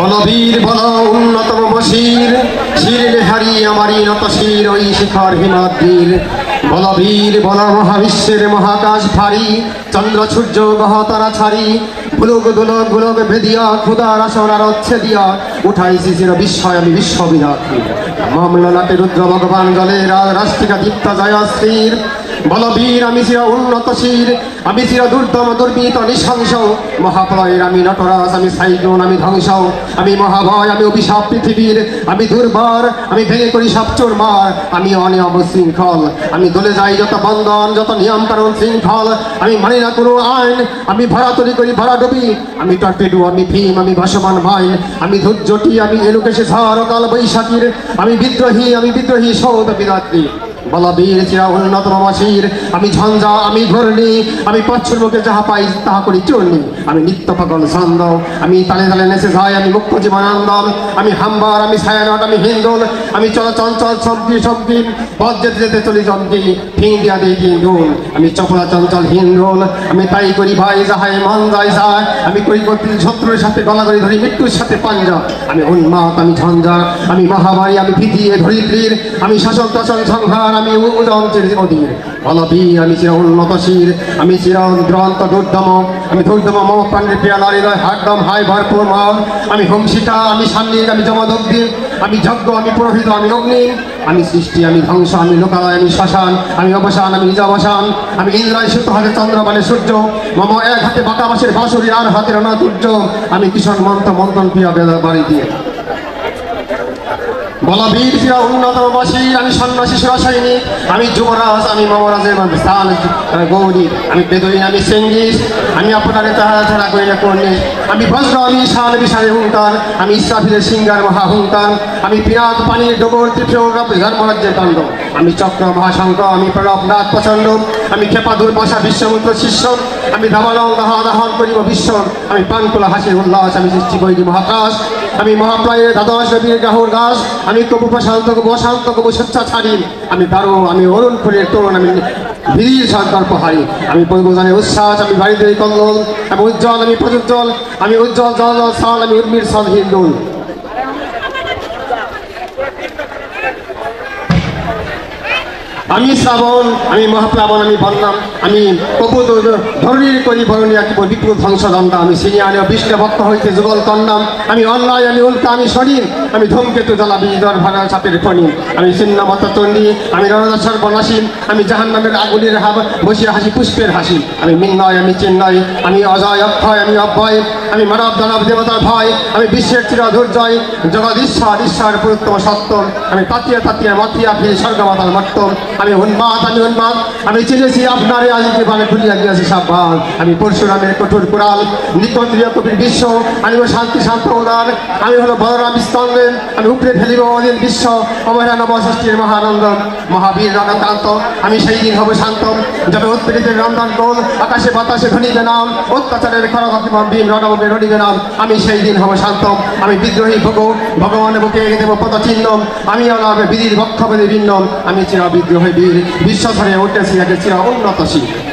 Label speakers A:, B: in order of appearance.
A: বলবীর বল, উন্নতম বসির শির হারি আমারি নত শির ওই শিখর হিমাদ্রির। বলবীর বল, মহাবিশ্বের মহাকাশ ভারী। চন্দ্র, সূর্য গহ তারা ছাড়ি। ভুলক দুলক গুলক ভেদিয়া ক্ষুদার আসনার দিয়া। উঠাই শিশির বিস্ময়, আমি বিশ্ব বিরাট। মামলাতে রুদ্র ভগবান জলে রাষ্ট্রিকা দীপ্ত জয়শ্রীর বলবীর আমি চির উন্নতশীল আমি চির দুর্দম, দুর্বিত, নিঃশংস। মহাপ্রয়ের আমি নটরাজ, আমি সাইক্লোন, আমি ধ্বংস। আমি মহাভয়, আমি অভিশাপ পৃথিবীর। আমি দুর্বার, আমি ভেঙে করি সব চোর মার। আমি অনিয়ম শৃঙ্খল। আমি দলে যাই যত বন্ধন, যত নিয়ম কারণ শৃঙ্খল। আমি মানি না কোনো আইন। আমি ভরা তৈরি করি ভরা ডুবি। আমি টর্পেডো, আমি ভীম, আমি ভাসমান ভাই আমি ধৈর্যটি আমি এলুকেশে ঝড় বৈশাখীর। আমি বিদ্রোহী আমি বিদ্রোহী সৌদ বিরাত্রী বলবীর চিরা উন্নতম মাসির। আমি ঝঞ্ঝা, আমি ঘূর্ণি, আমি পচ্ছুর মুখে যাহা পাই তাহা করি চূর্ণি। আমি নিত্য পাগল ছন্দ, আমি তালে তালে নেচে যাই আমি মুখ্য জীবনান্দম আমি হাম্বার, আমি ছায়ানট আমি হিন্দুল, আমি চল চঞ্চল সবকি সবকি পথ যেতে যেতে চলি জমকি ফিং দিয়া দিই হিন্দুল আমি চপলা চঞ্চল হিন্দুল, আমি তাই করি ভাই যাহাই মন যায় যায়। আমি করি করতে শত্রুর সাথে গলা করি ধরি, মৃত্যুর সাথে পাঞ্জা। আমি উন্মাদ, আমি ঝঞ্ঝা, আমি মহামারী, আমি ভীতিয়ে ধরিত্রীর আমি শাসন টাসন সংহার আমি উদঞ্চের অধীর। বলবীর আমি চির উন্নতশীল আমি চির গ্রন্থ দুর্দম, আমি দুর্দম মম প্রাণের পেয়ালা হৃদয় হাটদম হাই ভরপুর মন আমি হোমশিকা আমি সান্নিক আমি জমদগ্ধি আমি যজ্ঞ, আমি পুরোহিত, আমি অগ্নি আমি সৃষ্টি, আমি ধ্বংস, আমি লোকালয়, আমি শ্মশান, আমি অবসান, আমি নিজাবসান আমি ইন্দ্রায় সুত হাতে চন্দ্র মানে সূর্য। মম এক হাতে বাঁকা বাসের বাঁশুরি, আর হাতের অনাতুর্য। আমি কিষণ মন্ত্র, মন্ত্রণ প্রিয় বেলা বাড়ি দিয়ে। বলবীর চিরা উন্নত বসির আমি সন্ন্যাসী সৈনিক আমি যুবরাজ, আমি মমরাজের স্থান গৌরী, আমি বেদইন, আমি সেঙ্গিস আমি আপনারে তাহারা ছাড়া করি না কর্ণে, আমি বজ্র, আমি শাল, বিশালে হুঙ্কার আমি ইসরাফিলের সিঙ্গার মহাহুঙ্কার আমি পিনাক পানির ডোবর তীর্থ ধর্মরাজ্যের কাণ্ড আমি চক্র মহাশঙ্ক আমি প্রণবনাথ প্রচণ্ড, আমি খেপাদুর বসা বিশ্বমুদ্র শিষ্য, আমি ধামালং দাহা দাহন করিব বিশ্ব, আমি প্রাণকুলা হাসির উল্লাস, আমি সৃষ্টি করি মহাকাশ, আমি মহাপ্রয়ের দ্বাদশ রবির গাহুর গাছ আমি কবু প্রশান্ত, কবু অশান্ত, কবু স্বেচ্ছা ছাড়ি আমি বারো আমি অরুণ ফুলের তরুণ, আমি বীর সদর্প হারি, আমি পরিবর্তনের উচ্ছ্বাস, আমি বাড়িতে কল্লোল আমি উজ্জ্বল, আমি প্রজ্জ্বল আমি উজ্জ্বল, জল জল সাল আমি উর্মির সল হিন্দুল। আমি শ্রাবণ, আমি মহাপ্লাবন, আমি বললাম আমি কপুদ ধরণীর করি বরণী আঁকিব বিপুল ধ্বংসদণ্ড। আমি সিনিয়ানীয় বিষ্ণু ভক্ত হইতে যুগল কন্যাম। আমি অন্যায়, আমি উল্কা, আমি শরীর, আমি ধূমকেতু জ্বালা, বিজর ভাড়া চাপের ফণি আমি চিহ্নমত চণ্ডী আমি রণদাসর বনাসীন আমি জাহান নামের আগুনের হাব, বসিয়া হাসি, পুষ্পের হাসি। আমি মিন্নয়, আমি চিন্ময় আমি অজয়, অক্ষয়, আমি অভয় আমি মানব দানব দেবতার ভয়, আমি বিশ্বের চির দুর্জয় জগৎ ঈশ্বর পুরুত্তম সত্য আমি তাতিয়া তাতিয়া মাতিয়া ফিরে স্বর্গমাতার মট্টম আমি উন্মাদ আমি উন্মাদ, আমি চিনেছি আপনারে আজকে মানে খুলিয়া গিয়েছি সাবধান। আমি পরশুরামের কঠোর কুড়াল নিকন্দ্রীয় কবির বিশ্ব, আমি হলো শান্তি শান্ত উদার, আমি হলো বলরাম স্তম্ভে আমি উপরে ফেলিব অদিন বিশ্ব অবহেলা নবষষ্ঠীর মহানন্দ মহাবীর রণকান্ত, আমি সেই দিন হব শান্ত যাবে উৎপীড়িতের রন্ধন কোল আকাশে বাতাসে ধনিবে নাম, অত্যাচারের খরগতিম ভীম রণবে রণিবে নাম আমি সেই দিন হব শান্ত। আমি বিদ্রোহী ভোগ ভগবানের বুকে এগিয়ে দেব পদ চিহ্ন আমি হবে বিধির বক্ষপদে ভিন্ন। আমি চির বিদ্রোহী বীর। বিশ্বধরে উঠেছি আগে চির উন্নত উন্নতশীল।